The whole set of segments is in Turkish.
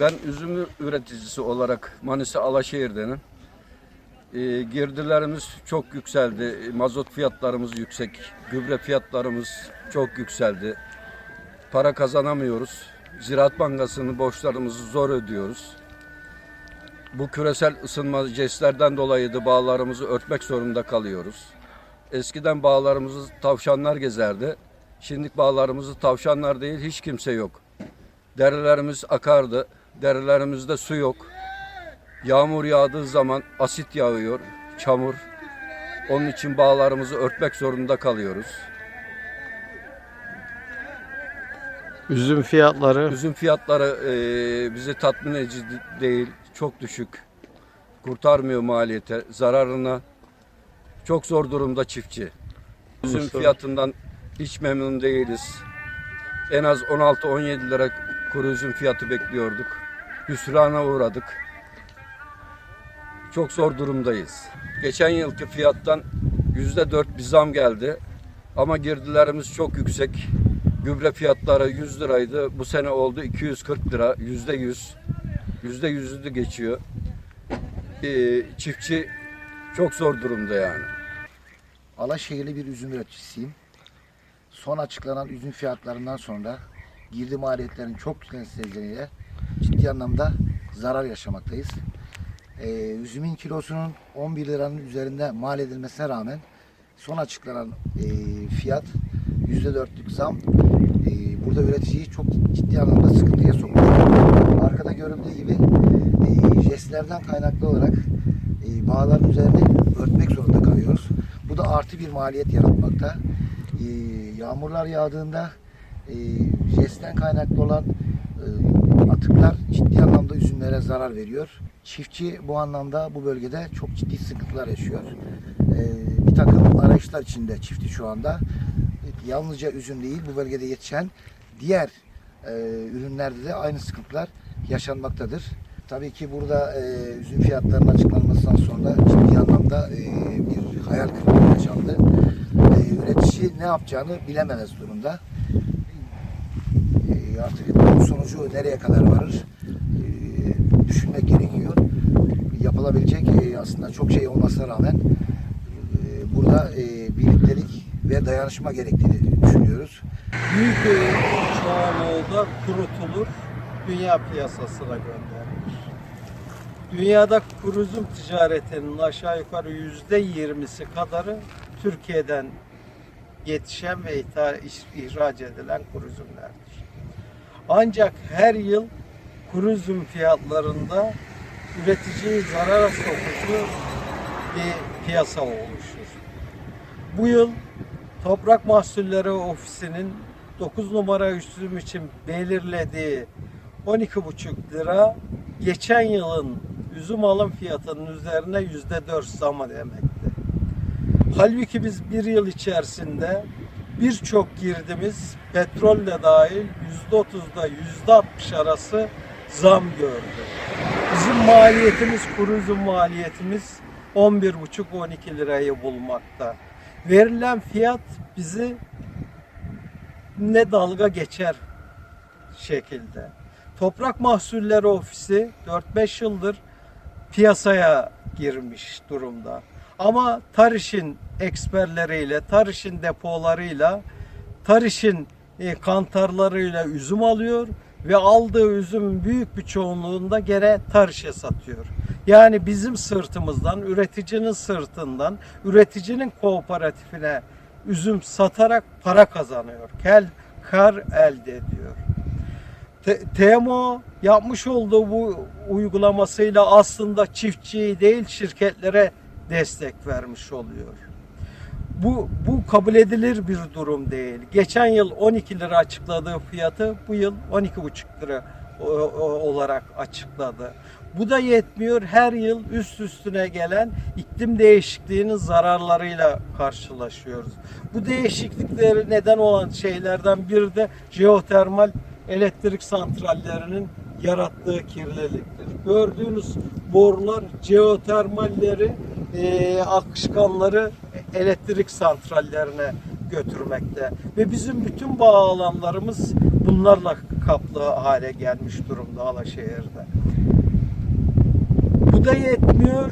Ben üzüm üreticisi olarak Manisa Alaşehir'denim. Ee, girdilerimiz çok yükseldi. Mazot fiyatlarımız yüksek. Gübre fiyatlarımız çok yükseldi. Para kazanamıyoruz. Ziraat Bankası'nın borçlarımızı zor ödüyoruz. Bu küresel ısınma jestlerden dolayı da bağlarımızı örtmek zorunda kalıyoruz. Eskiden bağlarımızı tavşanlar gezerdi. Şimdi bağlarımızı tavşanlar değil hiç kimse yok. Derelerimiz akardı. Derelerimizde su yok. Yağmur yağdığı zaman asit yağıyor, çamur. Onun için bağlarımızı örtmek zorunda kalıyoruz. Üzüm fiyatları Üzüm fiyatları e, bizi tatmin edici değil, çok düşük. Kurtarmıyor maliyete, zararına. Çok zor durumda çiftçi. Üzüm fiyatından hiç memnun değiliz. En az 16-17 lira kuru üzüm fiyatı bekliyorduk. Hüsrana uğradık. Çok zor durumdayız. Geçen yılki fiyattan %4 bir zam geldi. Ama girdilerimiz çok yüksek. Gübre fiyatları 100 liraydı. Bu sene oldu 240 lira. Yüzde yüz. Yüzde yüzü de geçiyor. Ee, çiftçi çok zor durumda yani. Alaşehirli bir üzüm üreticisiyim. Son açıklanan üzüm fiyatlarından sonra girdi maliyetlerin çok yüksek nedeniyle ciddi anlamda zarar yaşamaktayız. Ee, üzümün kilosunun 11 liranın üzerinde mal edilmesine rağmen son açıklanan e, fiyat %4'lük zam e, burada üreticiyi çok ciddi anlamda sıkıntıya soktu. Arkada görüldüğü gibi e, jestlerden kaynaklı olarak e, bağların üzerini örtmek zorunda kalıyoruz. Bu da artı bir maliyet yaratmakta. E, yağmurlar yağdığında e, jestten kaynaklı olan e, atıklar ciddi anlamda üzümlere zarar veriyor. Çiftçi bu anlamda bu bölgede çok ciddi sıkıntılar yaşıyor. E, bir takım arayışlar içinde çiftçi şu anda. Yalnızca üzüm değil bu bölgede yetişen diğer e, ürünlerde de aynı sıkıntılar yaşanmaktadır. Tabii ki burada e, üzüm fiyatlarının açıklanmasından sonra ciddi anlamda e, bir hayal kırıklığı yaşandı. E, üretici ne yapacağını bilememez durumda. E, artık bunun sonucu nereye kadar varır e, düşünmek gerekiyor. Yapılabilecek e, aslında çok şey olmasına rağmen e, burada e, birliktelik ve dayanışma gerektiğini düşünüyoruz. büyük bir çoğunluğu kurutulur, dünya piyasasına gönderilir. Dünyada kuru üzüm ticaretinin aşağı yukarı yüzde yirmisi kadarı Türkiye'den yetişen ve itha- ihraç edilen kuru üzümlerdir. Ancak her yıl kuru üzüm fiyatlarında üreticiyi zarara sokucu bir piyasa oluşur. Bu yıl Toprak Mahsulleri Ofisi'nin 9 numara üzüm için belirlediği 12,5 lira geçen yılın üzüm alım fiyatının üzerine %4 zamı demekti. Halbuki biz bir yıl içerisinde birçok girdimiz petrol de dahil %30'da %60 arası zam gördü. Bizim maliyetimiz, kuru maliyetimiz 11,5-12 lirayı bulmakta. Verilen fiyat bizi ne dalga geçer şekilde. Toprak Mahsulleri Ofisi 4-5 yıldır piyasaya girmiş durumda. Ama Tariş'in eksperleriyle, Tariş'in depolarıyla, Tariş'in e, kantarlarıyla üzüm alıyor ve aldığı üzümün büyük bir çoğunluğunda gene Tariş'e satıyor. Yani bizim sırtımızdan, üreticinin sırtından, üreticinin kooperatifine üzüm satarak para kazanıyor. Kel, kar elde ediyor. T- TMO yapmış olduğu bu uygulamasıyla aslında çiftçiyi değil şirketlere destek vermiş oluyor. Bu, bu kabul edilir bir durum değil. Geçen yıl 12 lira açıkladığı fiyatı bu yıl 12,5 lira olarak açıkladı. Bu da yetmiyor. Her yıl üst üstüne gelen iklim değişikliğinin zararlarıyla karşılaşıyoruz. Bu değişiklikleri neden olan şeylerden biri de jeotermal elektrik santrallerinin yarattığı kirliliktir. Gördüğünüz borular jeotermalleri, e, akışkanları elektrik santrallerine götürmekte. Ve bizim bütün bağ alanlarımız bunlarla kaplı hale gelmiş durumda Alaşehir'de. Bu da yetmiyor.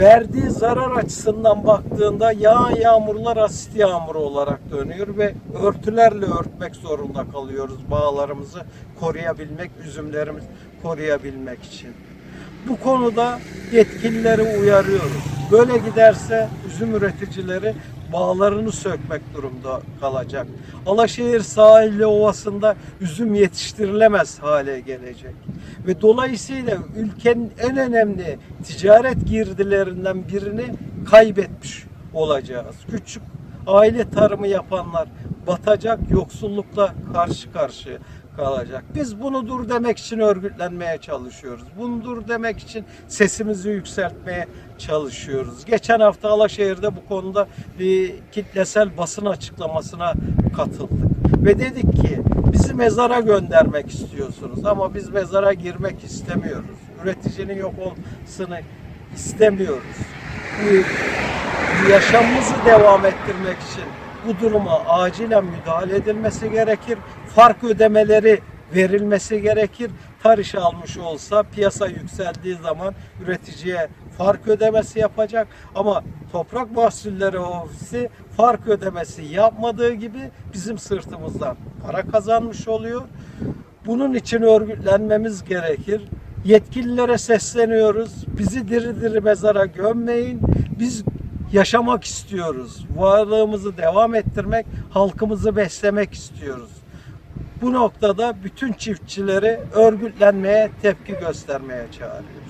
Verdiği zarar açısından baktığında yağan yağmurlar asit yağmuru olarak dönüyor ve örtülerle örtmek zorunda kalıyoruz bağlarımızı koruyabilmek, üzümlerimizi koruyabilmek için. Bu konuda yetkilileri uyarıyoruz. Böyle giderse üzüm üreticileri bağlarını sökmek durumda kalacak. Alaşehir sahili ovasında üzüm yetiştirilemez hale gelecek. Ve dolayısıyla ülkenin en önemli ticaret girdilerinden birini kaybetmiş olacağız. Küçük aile tarımı yapanlar batacak, yoksullukla karşı karşıya kalacak. Biz bunu dur demek için örgütlenmeye çalışıyoruz. Bunu dur demek için sesimizi yükseltmeye çalışıyoruz. Geçen hafta Alaşehir'de bu konuda bir kitlesel basın açıklamasına katıldık. Ve dedik ki bizi mezara göndermek istiyorsunuz ama biz mezara girmek istemiyoruz. Üreticinin yok olmasını istemiyoruz. Yaşamımızı devam ettirmek için bu duruma acilen müdahale edilmesi gerekir. Fark ödemeleri verilmesi gerekir. Tarış almış olsa piyasa yükseldiği zaman üreticiye fark ödemesi yapacak ama Toprak Mahsulleri Ofisi fark ödemesi yapmadığı gibi bizim sırtımızdan para kazanmış oluyor. Bunun için örgütlenmemiz gerekir. Yetkililere sesleniyoruz. Bizi diri diri mezara gömmeyin. Biz yaşamak istiyoruz. Varlığımızı devam ettirmek, halkımızı beslemek istiyoruz. Bu noktada bütün çiftçileri örgütlenmeye, tepki göstermeye çağırıyoruz.